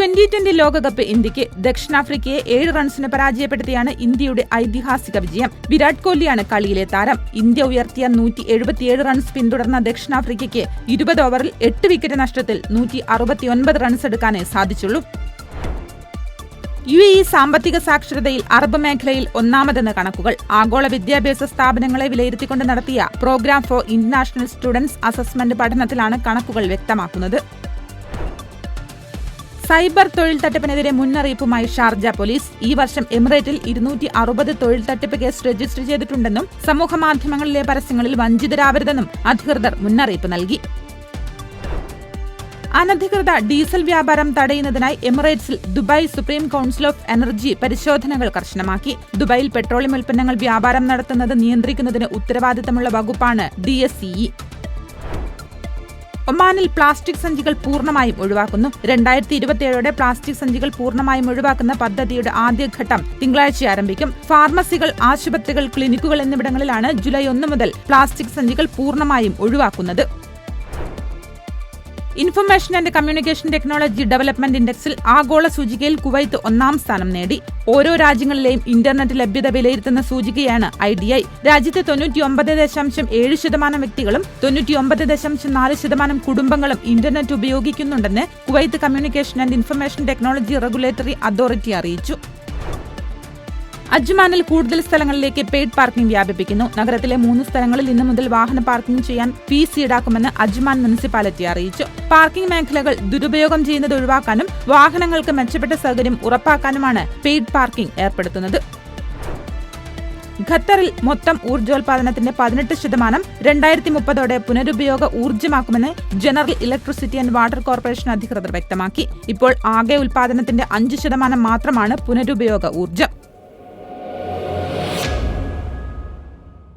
Twenty twenty ലോകകപ്പ് ഇന്ത്യയ്ക്ക് ദക്ഷിണാഫ്രിക്കയെ ഏഴ് റൺസിന് പരാജയപ്പെടുത്തിയാണ് ഇന്ത്യയുടെ ഐതിഹാസിക വിജയം. വിരാട് കോഹ്ലിയാണ് കളിയിലെ താരം. ഇന്ത്യ ഉയർത്തിയ നൂറ്റി എഴുപത്തിയേഴ് റൺസ് പിന്തുടർന്ന ദക്ഷിണാഫ്രിക്കയ്ക്ക് ഇരുപത് ഓവറിൽ എട്ട് വിക്കറ്റ് നഷ്ടത്തിൽ നൂറ്റി അറുപത്തിയൊൻപത് റൺസ് എടുക്കാനേ സാധിച്ചുള്ളൂ. യു എ സാമ്പത്തിക സാക്ഷരതയിൽ അറബ് മേഖലയിൽ ഒന്നാമതെന്ന് കണക്കുകൾ. ആഗോള വിദ്യാഭ്യാസ സ്ഥാപനങ്ങളെ വിലയിരുത്തിക്കൊണ്ട് നടത്തിയ programme for international students assessment പഠനത്തിലാണ് കണക്കുകൾ വ്യക്തമാക്കുന്നത്. സൈബർ തൊഴിൽ തട്ടിപ്പിനെതിരെ മുന്നറിയിപ്പുമായി ഷാർജ പോലീസ്. ഈ വർഷം എമിറേറ്റിൽ ഇരുന്നൂറ്റി അറുപത് തൊഴിൽ തട്ടിപ്പ് കേസ് രജിസ്റ്റർ ചെയ്തിട്ടുണ്ടെന്നും സമൂഹ മാധ്യമങ്ങളിലെ പരസ്യങ്ങളിൽ വഞ്ചിതരാവരുതെന്നും അധികൃതർ മുന്നറിയിപ്പ് നൽകി. അനധികൃത ഡീസൽ വ്യാപാരം തടയുന്നതിനായി എമിറേറ്റ്സിൽ Dubai supreme council of energy പരിശോധനകൾ കർശനമാക്കി. ദുബായിൽ പെട്രോളിയം ഉൽപ്പന്നങ്ങൾ വ്യാപാരം നടത്തുന്നത് നിയന്ത്രിക്കുന്നതിന് ഉത്തരവാദിത്തമുള്ള വകുപ്പാണ് ഡി ഒമാനിൽ പ്ലാസ്റ്റിക് സഞ്ചികൾ പൂർണമായും ഒഴിവാക്കുന്നു. രണ്ടായിരത്തി ഇരുപത്തിയേഴോടെ പ്ലാസ്റ്റിക് സഞ്ചികൾ പൂർണമായും ഒഴിവാക്കുന്ന പദ്ധതിയുടെ ആദ്യഘട്ടം തിങ്കളാഴ്ച ആരംഭിക്കും. ഫാർമസികൾ ആശുപത്രികൾ ക്ലിനിക്കുകൾ എന്നിവിടങ്ങളിലാണ് ജൂലൈ ഒന്ന് മുതൽ പ്ലാസ്റ്റിക് സഞ്ചികൾ പൂർണമായും ഒഴിവാക്കുന്നത്. Information and communication technology development ഇൻഡെക്സിൽ ആഗോള സൂചികയിൽ കുവൈത്ത് ഒന്നാം സ്ഥാനം നേടി. ഓരോ രാജ്യങ്ങളിലെയും ഇന്റർനെറ്റ് ലഭ്യത വിലയിരുത്തുന്ന സൂചികയാണ് ഐ ഡി ഐ. രാജ്യത്തെ തൊണ്ണൂറ്റിയൊമ്പത് ദശാംശം ഏഴ് ശതമാനം വ്യക്തികളും തൊണ്ണൂറ്റിയൊമ്പത് ദശാംശം നാല് ശതമാനം കുടുംബങ്ങളും internet ഉപയോഗിക്കുന്നുണ്ടെന്ന് Kuwait communication and information technology regulatory authority അറിയിച്ചു. അജ്മാനിൽ കൂടുതൽ സ്ഥലങ്ങളിലേക്ക് പെയ്ഡ് പാർക്കിംഗ് വ്യാപിപ്പിക്കുന്നു. നഗരത്തിലെ മൂന്ന് സ്ഥലങ്ങളിൽ ഇന്നു മുതൽ വാഹന പാർക്കിംഗ് ചെയ്യാൻ ഫീസ് ഈടാക്കുമെന്ന് അജ്മാൻ മുനിസിപ്പാലിറ്റി അറിയിച്ചു. പാർക്കിംഗ് മേഖലകൾ ദുരുപയോഗം ചെയ്യുന്നത് ഒഴിവാക്കാനും വാഹനങ്ങൾക്ക് മെച്ചപ്പെട്ട സൗകര്യം ഉറപ്പാക്കാനുമാണ് പെയ്ഡ് പാർക്കിംഗ് ഏർപ്പെടുത്തുന്നത്. ഖത്തറിൽ മൊത്തം ഊർജോൽപാദനത്തിന്റെ പതിനെട്ട് ശതമാനം രണ്ടായിരത്തി മുപ്പതോടെ പുനരുപയോഗ ഊർജമാക്കുമെന്ന് general electricity and water corporation അധികൃതർ വ്യക്തമാക്കി. ഇപ്പോൾ ആകെ ഉൽപാദനത്തിന്റെ അഞ്ച് ശതമാനം മാത്രമാണ് പുനരുപയോഗ ഊർജം.